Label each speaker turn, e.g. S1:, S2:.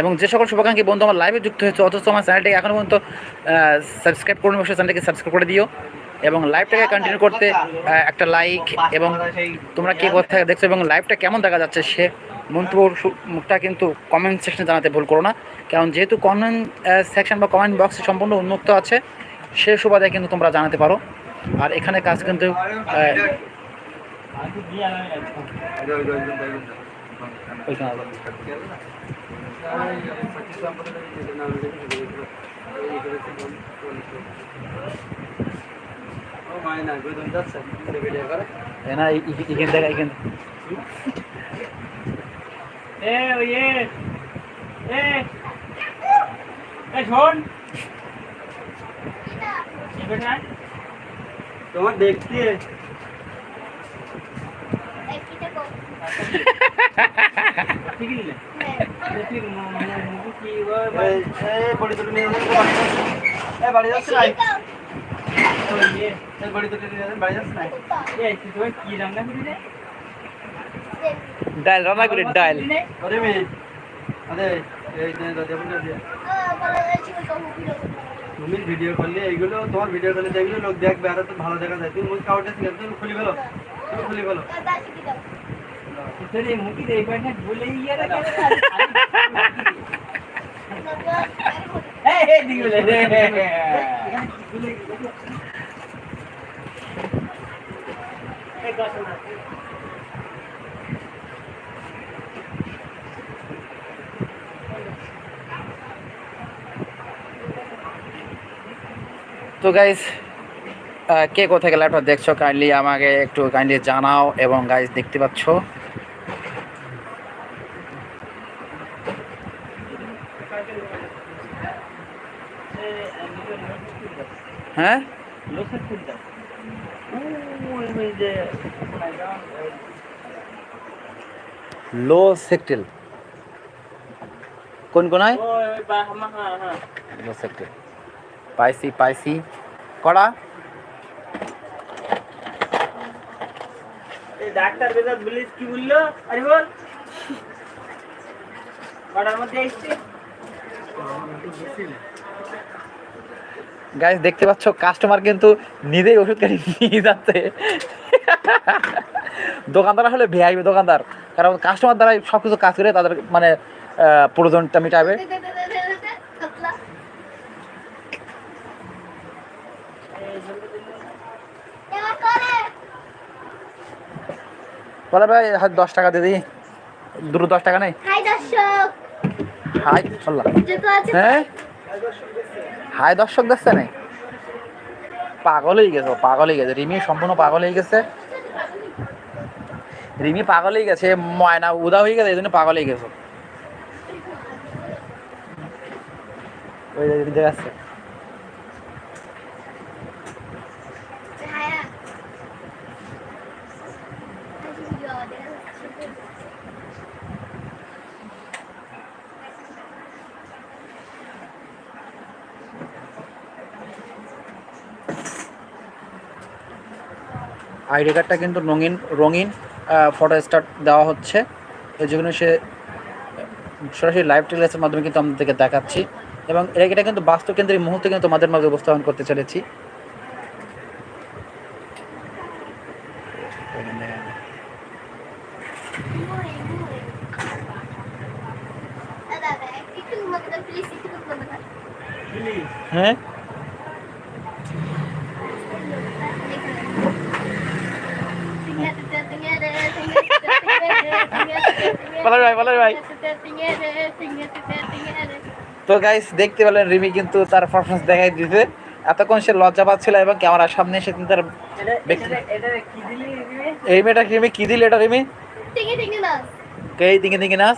S1: এবং যে সকল শুভাকাঙ্ক্ষী বন্ধু আমার লাইভে যুক্ত হয়েছে, অথচ আমার চ্যানেলটাকে এখনও পর্যন্ত সাবস্ক্রাইব করুন, অবশ্যই চ্যানেলটিকে সাবস্ক্রাইব করে দিও। এবং লাইভটাকে কন্টিনিউ করতে একটা লাইক এবং তোমরা কে কোথায় দেখছ এবং লাইভটা কেমন দেখা যাচ্ছে সে মন্তব্য মুখটা কিন্তু কমেন্ট সেকশনে জানাতে ভুল করো না। কারণ যেহেতু কমেন্ট সেকশন বা কমেন্ট বক্স সম্পূর্ণ উন্মুক্ত আছে, সে সুবাদে কিন্তু তোমরা জানাতে পারো। আর এখানে কাজ কিন্তু এখান থেকে এখান
S2: এ
S3: তোমার দেখতে
S2: ঠিক দিলে ঠিক মুখে কি ওই
S3: এই এই বড়ি
S2: কি রান্না করি
S3: দিয়ে তুমি ভিডিও করলে এইগুলো তোমার ভিডিও করলে যেগুলো লোক দেখবে আর তো ভালো দেখা যায় তুমি কাউটে খুলি ফেলো তুমি খুলি ফেলো
S1: তো গাইজ কে কোথায় গেলে আপনারা দেখছ কাইন্ডলি আমাকে একটু কাইন্ডলি জানাও এবং গাইজ দেখতে পাচ্ছ হ্যাঁ? লো সেক্টেল। কোন লো সেক্টেল। পাইসি পাইসি। কড়া?
S2: ডাক্তার বলিস কি বলল? আরে বল। কটার মধ্যে এসছে
S1: গাইজ দেখতে পাচ্ছ কাস্টমার কিন্তু নিজেই ওষুধ কাটি নিয়ে যাচ্ছে। দোকানদার আসলে ভিআইপি দোকানদার। কারণ কাস্টমার দ্বারাই সব কিছু কাজ করে তাদের মানে প্রয়োজনটা মিটাবে। বলে ভাই দশ টাকা দিদি দুটো দশ টাকা নেই।
S4: দর্শক।
S1: হাই
S4: আছে
S1: হ্যাঁ? হাই, দর্শক দেখছে নেই? পাগল হয়ে গেছে, পাগল হয়ে গেছে। রিমি সম্পূর্ণ পাগল হয়ে গেছে। রিমি পাগল হয়ে গেছে, ময়না উদা হয়ে গেছে, এই জন্য পাগল হয়ে গেছে। ওই যে আইডি কার্ডটা কিন্তু রঙিন রঙিন ফটো স্টার্ট দেওয়া হচ্ছে। এই যেগুলো সে সরাসরি লাইভ টেলিকাস্টের মাধ্যমে কিন্তু আমাদেরকে দেখাচ্ছি। এবং এটা কিন্তু বাস্তব কেন্দ্রের মুহূর্তে কিন্তু তোমাদের মাঝে উপস্থাপন করতে চলেছি। হ্যাঁ? বলাই ভাই বলাই ভাই। তো গাইস দেখতে পেলেন রিমি কিন্তু তার পারফরমেন্স দেখাই দিতে এতক্ষণ সে লজ্জা পাচ্ছিল এবং ক্যামেরার সামনে এসে কিন্তু তার এই মেয়েটা রিমি? কি দিল এটা রিমি? কে দিকে দিকে নাচ?